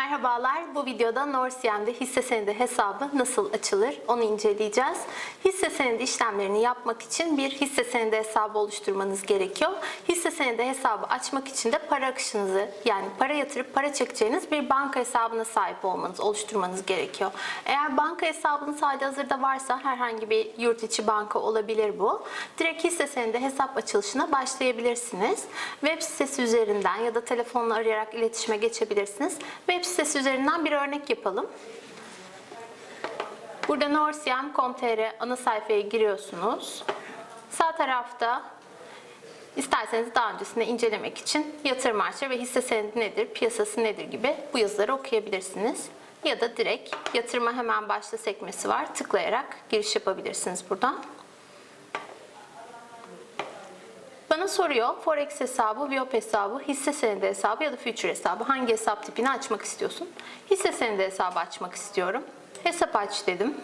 Merhabalar, bu videoda Norsiyem'de hisse senedi hesabı nasıl açılır onu inceleyeceğiz. Hisse senedi işlemlerini yapmak için bir hisse senedi hesabı oluşturmanız gerekiyor. Hisse senedi hesabı açmak için de para akışınızı yani para yatırıp para çekeceğiniz bir banka hesabına sahip olmanız, oluşturmanız gerekiyor. Eğer banka hesabınız hali hazırda varsa herhangi bir yurt içi banka olabilir bu. Direkt hisse senedi hesap açılışına başlayabilirsiniz. Web sitesi üzerinden ya da telefonla arayarak iletişime geçebilirsiniz. Web sitesi üzerinden bir örnek yapalım. Burada norsiyem.com.tr ana sayfaya giriyorsunuz. Sağ tarafta isterseniz daha öncesinde incelemek için yatırım ve hisse senedi nedir, piyasası nedir gibi bu yazıları okuyabilirsiniz. Ya da direkt yatırıma hemen başla sekmesi var. Tıklayarak giriş yapabilirsiniz buradan. Bana soruyor Forex hesabı, Viyop hesabı, hisse senedi hesabı ya da future hesabı hangi hesap tipini açmak istiyorsun? Hisse senedi hesabı açmak istiyorum. Hesap aç dedim.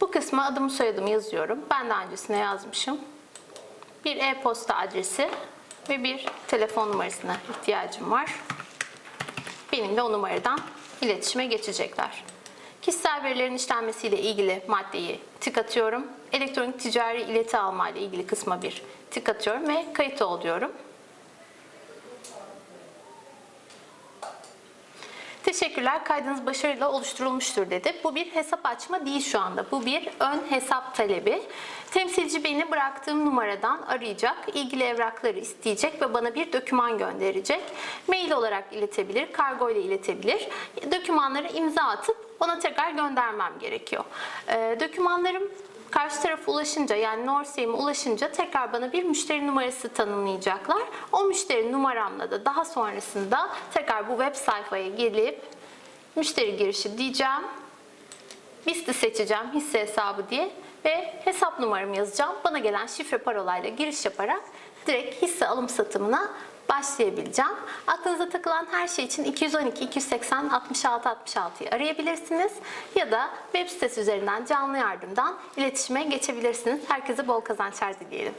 Bu kısma adımı soyadımı yazıyorum. Ben daha öncesine yazmışım. Bir e-posta adresi ve bir telefon numarasına ihtiyacım var. Benimle o numaradan iletişime geçecekler. Kişisel verilerin işlenmesiyle ilgili maddeyi tık atıyorum. Elektronik ticari ileti alma ile ilgili kısma bir tık atıyorum ve kayıt ol diyorum. Teşekkürler. Kaydınız başarıyla oluşturulmuştur dedi. Bu bir hesap açma değil şu anda. Bu bir ön hesap talebi. Temsilci beni bıraktığım numaradan arayacak, ilgili evrakları isteyecek ve bana bir doküman gönderecek. Mail olarak iletebilir, kargo ile iletebilir. Dokümanları imza atıp ona tekrar göndermem gerekiyor. Ee, dokümanlarım karşı tarafa ulaşınca yani Norsey'ime ulaşınca tekrar bana bir müşteri numarası tanımlayacaklar. O müşteri numaramla da daha sonrasında tekrar bu web sayfaya gelip müşteri girişi diyeceğim. BIST'i seçeceğim hisse hesabı diye ve hesap numaramı yazacağım. Bana gelen şifre parolayla giriş yaparak direkt hisse alım satımına başlayabileceğim. Aklınıza takılan her şey için 212 280 66 66'yı arayabilirsiniz ya da web sitesi üzerinden canlı yardımdan iletişime geçebilirsiniz. Herkese bol kazançlar dileyelim.